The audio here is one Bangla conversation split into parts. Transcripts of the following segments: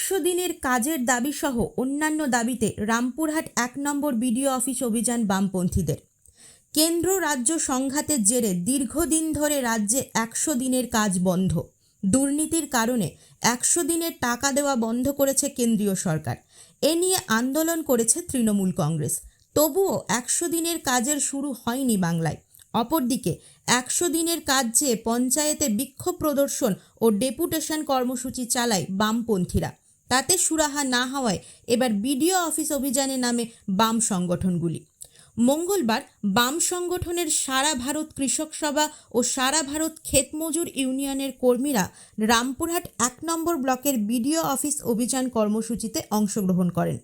একশো দিনের কাজের দাবি সহ অন্যান্য দাবিতে রামপুরহাট এক নম্বর বিডিও অফিস অভিযান বামপন্থীদের। কেন্দ্র রাজ্য সংঘাতের জেরে দীর্ঘদিন ধরে রাজ্যে একশো দিনের কাজ বন্ধ। দুর্নীতির কারণে একশো দিনের টাকা দেওয়া বন্ধ করেছে কেন্দ্রীয় সরকার। এ নিয়ে আন্দোলন করেছে তৃণমূল কংগ্রেস। তবুও একশো দিনের কাজের শুরু হয়নি বাংলায়। অপরদিকে একশো দিনের কাজ চেয়ে পঞ্চায়েতে বিক্ষোভ প্রদর্শন ও ডেপুটেশন কর্মসূচি চালায় বামপন্থীরা। তাতে সুরাহা না হওয়ায় এবার বিডিও অফিস অভিযানে নামে বাম সংগঠনগুলি। মঙ্গলবার বাম সংগঠনের সারা ভারত কৃষক সভা ও সারা ভারত ক্ষেতমজুর ইউনিয়নের কর্মীরা রামপুরহাট এক নম্বর ব্লকের বিডিও অফিস অভিযান কর্মসূচিতে অংশগ্রহণ করেন।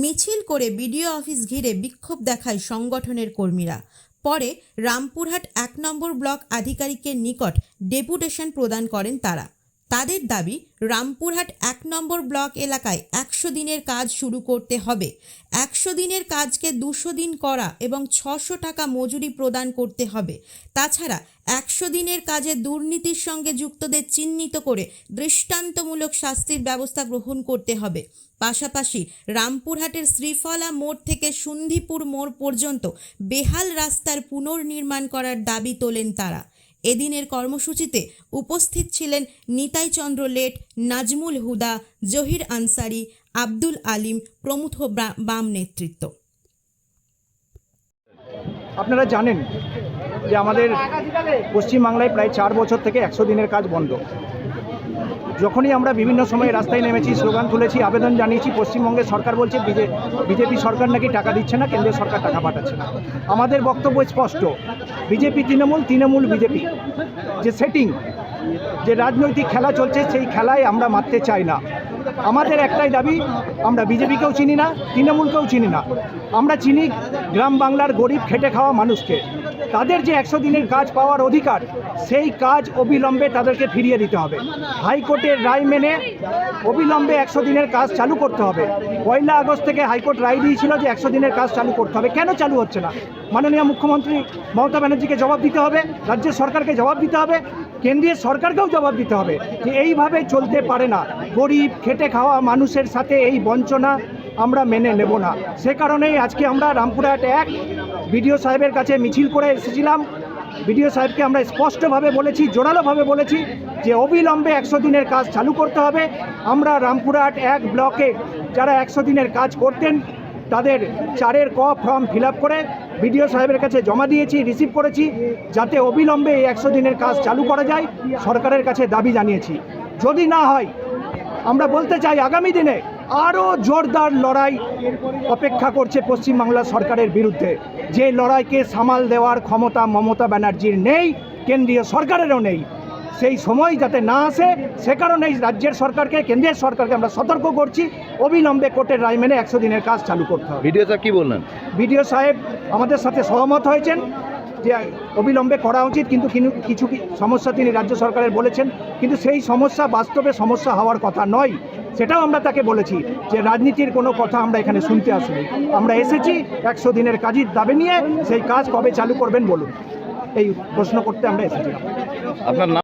মিছিল করে বিডিও অফিস ঘিরে বিক্ষোভ দেখায় সংগঠনের কর্মীরা। পরে রামপুরহাট এক নম্বর ব্লক আধিকারিকের নিকট ডেপুটেশন প্রদান করেন তারা। তাদের দাবি, রামপুরহাট এক নম্বর ব্লক এলাকায় একশো দিনের কাজ শুরু করতে হবে। একশো দিনের কাজকে দুশো দিন করা এবং ছশো টাকা মজুরি প্রদান করতে হবে। তাছাড়া একশো দিনের কাজে দুর্নীতির সঙ্গে যুক্তদের চিহ্নিত করে দৃষ্টান্তমূলক শাস্তির ব্যবস্থা গ্রহণ করতে হবে। পাশাপাশি রামপুরহাটের শ্রীফলা মোড় থেকে সুন্ধিপুর মোড় পর্যন্ত বেহাল রাস্তার পুনর্নির্মাণ করার দাবি তোলেন তারা। এদিনের কর্মসূচিতে উপস্থিত ছিলেন নিতাই চন্দ্র লেট, নাজমুল হুদা, জহির আনসারি, আব্দুল আলিম প্রমুখ বাম নেতৃত্ব। আপনারা জানেন যে আমাদের পশ্চিমবাংলায় প্রায় চার বছর থেকে একশো দিনের কাজ বন্ধ। যখনই আমরা বিভিন্ন সময়ে রাস্তায় নেমেছি, স্লোগান তুলেছি, আবেদন জানিয়েছি, পশ্চিমবঙ্গের সরকার বলছে বিজেপি সরকার নাকি টাকা দিচ্ছে না, কেন্দ্রীয় সরকার টাকা পাঠাচ্ছে না। আমাদের বক্তব্য স্পষ্ট। BJP, Trinamool Trinamool, BJP. যে সেটিং যে রাজনৈতিক খেলা চলছে, সেই খেলায় আমরা মারতে চাই না। আমাদের একটাই দাবি, আমরা বিজেপিকেও চিনি না, তৃণমূলকেও চিনি না। আমরা চিনি গ্রাম বাংলার গরিব, খেটে খাওয়া মানুষকে। তাদের যে একশো দিনের কাজ পাওয়ার অধিকার, সেই কাজ অবিলম্বে তাদেরকে ফিরিয়ে দিতে হবে। হাইকোর্টের রায় মেনে অবিলম্বে একশো দিনের কাজ চালু করতে হবে। পয়লা আগস্ট থেকে হাইকোর্ট রায় দিয়েছিল যে একশো দিনের কাজ চালু করতে হবে। কেন চালু হচ্ছে না? মাননীয় মুখ্যমন্ত্রী মমতা ব্যানার্জিকে জবাব দিতে হবে, রাজ্য সরকারকে জবাব দিতে হবে, কেন্দ্রীয় সরকারকেও জবাব দিতে হবে যে এইভাবে চলতে পারে না। গরিব, খেটে খাওয়া মানুষের সাথে এই বঞ্চনা আমরা মেনে নেব না। সে কারণেই আজকে আমরা রামপুরহাট এক বিডিও সাহেবের কাছে মিছিল করে এসেছিলাম। বিডিও সাহেবকে আমরা স্পষ্টভাবে বলেছি, জোরালোভাবে বলেছি যে অবিলম্বে একশো দিনের কাজ চালু করতে হবে। আমরা রামপুরহাট এক ব্লকে যারা একশো দিনের কাজ করতেন, তাদের চারের ক ফর্ম ফিল করে বিডিও সাহেবের কাছে জমা দিয়েছি, রিসিভ করেছি, যাতে অবিলম্বে এই একশো দিনের কাজ চালু করা যায়। সরকারের কাছে দাবি জানিয়েছি। যদি না হয়, আমরা বলতে চাই আগামী দিনে আরও জোরদার লড়াই অপেক্ষা করছে পশ্চিমবাংলা সরকারের বিরুদ্ধে। যে লড়াইকে সামাল দেওয়ার ক্ষমতা মমতা ব্যানার্জির নেই কেন্দ্রীয় সরকারেরও নেই। সেই সময় যাতে না আসে সে কারণেই রাজ্যের সরকারকে কেন্দ্রের সরকারকে আমরা সতর্ক করছি। অবিলম্বে কোর্টের রায় মেনে একশো দিনের কাজ চালু করতে হবে। ভিডিও স্যার কী বললেন? বিডিও সাহেব আমাদের সাথে সহমত হয়েছেন যে অবিলম্বে করা উচিত কিন্তু কিনু- কিছু সমস্যা তিনি রাজ্য সরকারের বলেছেন। কিন্তু সেই সমস্যা বাস্তবে সমস্যা হওয়ার কথা নয়। সেটাও আমরা তাকে বলেছি যে রাজনীতির কোনো কথা আমরা এখানে শুনতে আসিনি। আমরা এসেছি একশো দিনের কাজের দাবি নিয়ে সেই কাজ কবে চালু করবেন বলুন। এই প্রশ্ন করতে আমরা এসেছিলাম। আপনার